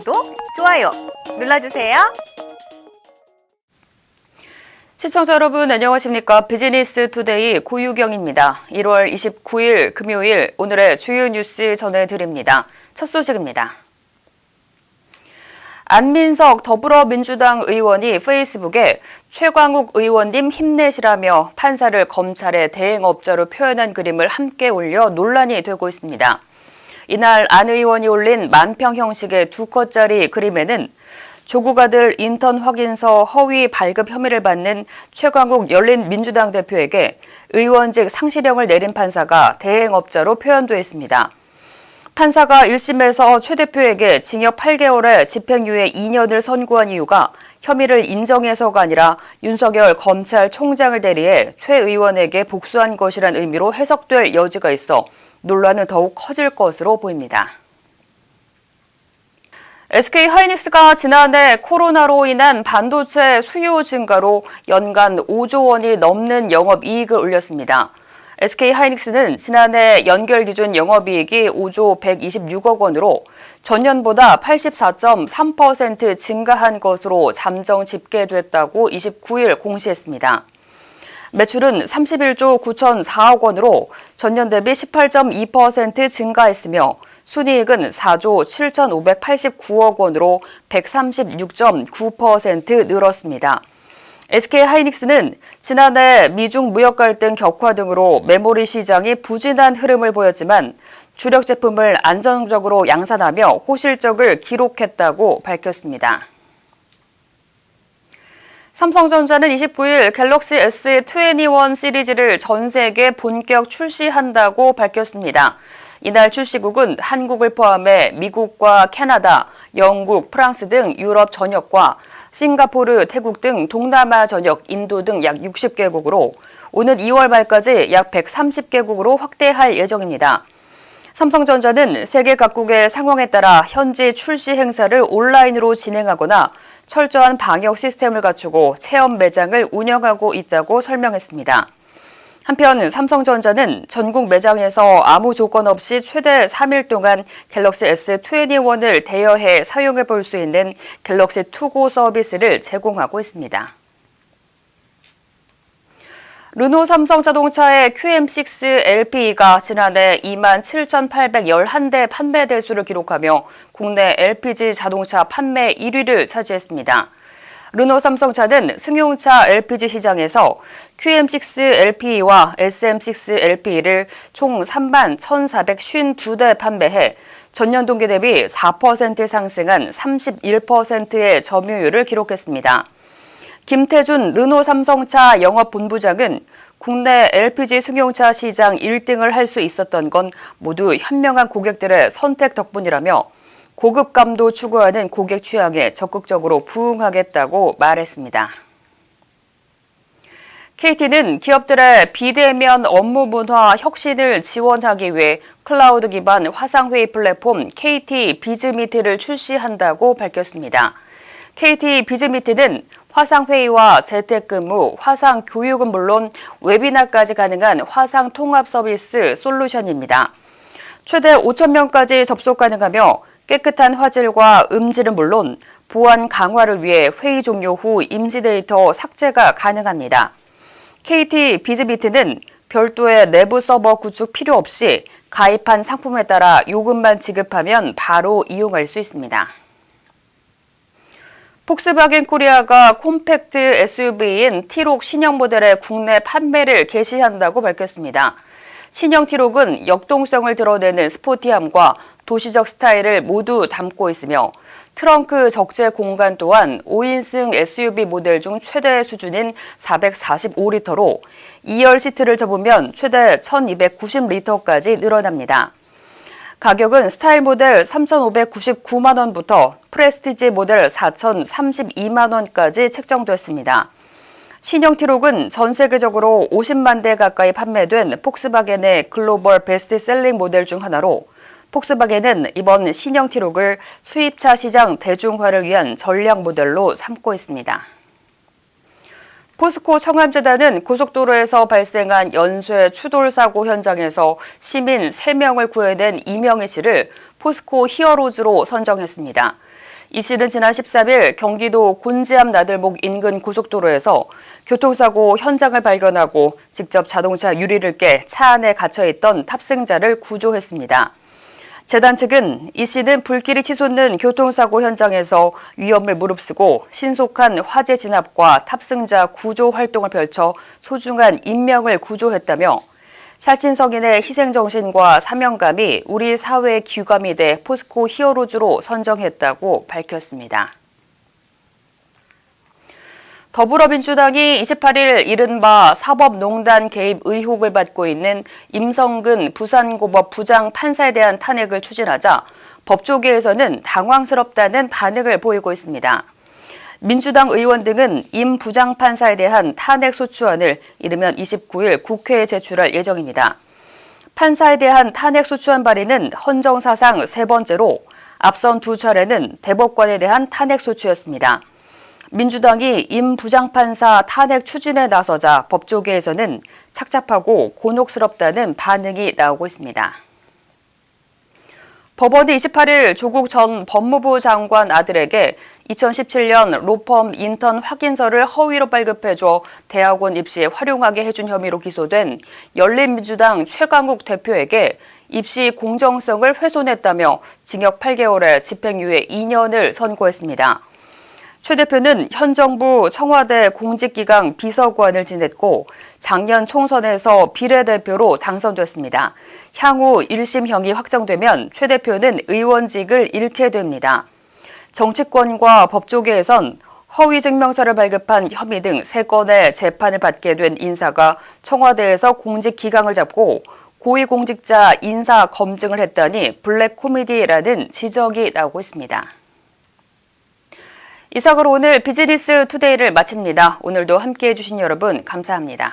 구독, 좋아요 눌러주세요. 시청자 여러분 안녕하십니까 비즈니스 투데이 고유경입니다. 1월 29일 금요일 오늘의 주요 뉴스 전해드립니다. 첫 소식입니다. 안민석 더불어민주당 의원이 페이스북에 최광욱 의원님 힘내시라며 판사를 검찰의 대행업자로 표현한 그림을 함께 올려 논란이 되고 있습니다. 이날 안 의원이 올린 만평 형식의 두 컷짜리 그림에는 조국 아들 인턴 확인서 허위 발급 혐의를 받는 최광욱 열린민주당 대표에게 의원직 상실형을 내린 판사가 대행업자로 표현돼 있습니다. 판사가 1심에서 최 대표에게 징역 8개월에 집행유예 2년을 선고한 이유가 혐의를 인정해서가 아니라 윤석열 검찰총장을 대리해 최 의원에게 복수한 것이란 의미로 해석될 여지가 있어 논란은 더욱 커질 것으로 보입니다. SK 하이닉스가 지난해 코로나로 인한 반도체 수요 증가로 연간 5조 원이 넘는 영업 이익을 올렸습니다. SK 하이닉스는 지난해 연결 기준 영업 이익이 5조 126억 원으로 전년보다 84.3% 증가한 것으로 잠정 집계됐다고 29일 공시했습니다. 매출은 31조 9,004억 원으로 전년 대비 18.2% 증가했으며 순이익은 4조 7,589억 원으로 136.9% 늘었습니다. SK 하이닉스는 지난해 미중 무역 갈등 격화 등으로 메모리 시장이 부진한 흐름을 보였지만 주력 제품을 안정적으로 양산하며 호실적을 기록했다고 밝혔습니다. 삼성전자는 29일 갤럭시 S21 시리즈를 전 세계 본격 출시한다고 밝혔습니다. 이날 출시국은 한국을 포함해 미국과 캐나다, 영국, 프랑스 등 유럽 전역과 싱가포르, 태국 등 동남아 전역, 인도 등 약 60개국으로 오는 2월 말까지 약 130개국으로 확대할 예정입니다. 삼성전자는 세계 각국의 상황에 따라 현지 출시 행사를 온라인으로 진행하거나 철저한 방역 시스템을 갖추고 체험 매장을 운영하고 있다고 설명했습니다. 한편 삼성전자는 전국 매장에서 아무 조건 없이 최대 3일 동안 갤럭시 S21을 대여해 사용해 볼 수 있는 갤럭시 투고 서비스를 제공하고 있습니다. 르노 삼성 자동차의 QM6 LPE가 지난해 2만 7,811대 판매 대수를 기록하며 국내 LPG 자동차 판매 1위를 차지했습니다. 르노 삼성차는 승용차 LPG 시장에서 QM6 LPE와 SM6 LPE를 총 3만 1,452대 판매해 전년 동기 대비 4% 상승한 31%의 점유율을 기록했습니다. 김태준 르노 삼성차 영업본부장은 국내 LPG 승용차 시장 1등을 할 수 있었던 건 모두 현명한 고객들의 선택 덕분이라며 고급감도 추구하는 고객 취향에 적극적으로 부응하겠다고 말했습니다. KT는 기업들의 비대면 업무 문화 혁신을 지원하기 위해 클라우드 기반 화상회의 플랫폼 KT 비즈미트를 출시한다고 밝혔습니다. KT 비즈미트는 화상회의와 재택근무, 화상교육은 물론 웨비나까지 가능한 화상 통합 서비스 솔루션입니다. 최대 5천 명까지 접속 가능하며 깨끗한 화질과 음질은 물론 보안 강화를 위해 회의 종료 후 임시 데이터 삭제가 가능합니다. KT 비즈비트는 별도의 내부 서버 구축 필요 없이 가입한 상품에 따라 요금만 지급하면 바로 이용할 수 있습니다. 폭스바겐 코리아가 콤팩트 SUV인 티록 신형 모델의 국내 판매를 개시한다고 밝혔습니다. 신형 티록은 역동성을 드러내는 스포티함과 도시적 스타일을 모두 담고 있으며 트렁크 적재 공간 또한 5인승 SUV 모델 중 최대 수준인 445리터로 2열 시트를 접으면 최대 1290리터까지 늘어납니다. 가격은 스타일 모델 3,599만 원부터 프레스티지 모델 4,032만 원까지 책정됐습니다. 신형 티록은 전 세계적으로 50만 대 가까이 판매된 폭스바겐의 글로벌 베스트셀링 모델 중 하나로 폭스바겐은 이번 신형 티록을 수입차 시장 대중화를 위한 전략 모델로 삼고 있습니다. 포스코 청암재단은 고속도로에서 발생한 연쇄 추돌 사고 현장에서 시민 3명을 구해낸 이명희 씨를 포스코 히어로즈로 선정했습니다. 이 씨는 지난 13일 경기도 곤지암 나들목 인근 고속도로에서 교통사고 현장을 발견하고 직접 자동차 유리를 깨 차 안에 갇혀 있던 탑승자를 구조했습니다. 재단 측은 이 씨는 불길이 치솟는 교통사고 현장에서 위험을 무릅쓰고 신속한 화재 진압과 탑승자 구조 활동을 펼쳐 소중한 인명을 구조했다며 살찐 성인의 희생정신과 사명감이 우리 사회의 귀감이 돼 포스코 히어로즈로 선정했다고 밝혔습니다. 더불어민주당이 28일 이른바 사법농단 개입 의혹을 받고 있는 임성근 부산고법 부장 판사에 대한 탄핵을 추진하자 법조계에서는 당황스럽다는 반응을 보이고 있습니다. 민주당 의원 등은 임 부장 판사에 대한 탄핵 소추안을 이르면 29일 국회에 제출할 예정입니다. 판사에 대한 탄핵 소추안 발의는 헌정사상 세 번째로 앞선 두 차례는 대법관에 대한 탄핵 소추였습니다. 민주당이 임 부장판사 탄핵 추진에 나서자 법조계에서는 착잡하고 곤혹스럽다는 반응이 나오고 있습니다. 법원이 28일 조국 전 법무부 장관 아들에게 2017년 로펌 인턴 확인서를 허위로 발급해줘 대학원 입시에 활용하게 해준 혐의로 기소된 열린민주당 최강욱 대표에게 입시 공정성을 훼손했다며 징역 8개월에 집행유예 2년을 선고했습니다. 최 대표는 현 정부 청와대 공직기강 비서관을 지냈고 작년 총선에서 비례대표로 당선됐습니다. 향후 1심형이 확정되면 최 대표는 의원직을 잃게 됩니다. 정치권과 법조계에선 허위 증명서를 발급한 혐의 등 3건의 재판을 받게 된 인사가 청와대에서 공직 기강을 잡고 고위공직자 인사 검증을 했다니 블랙 코미디라는 지적이 나오고 있습니다. 이상으로 오늘 비즈니스 투데이를 마칩니다. 오늘도 함께해 주신 여러분 감사합니다.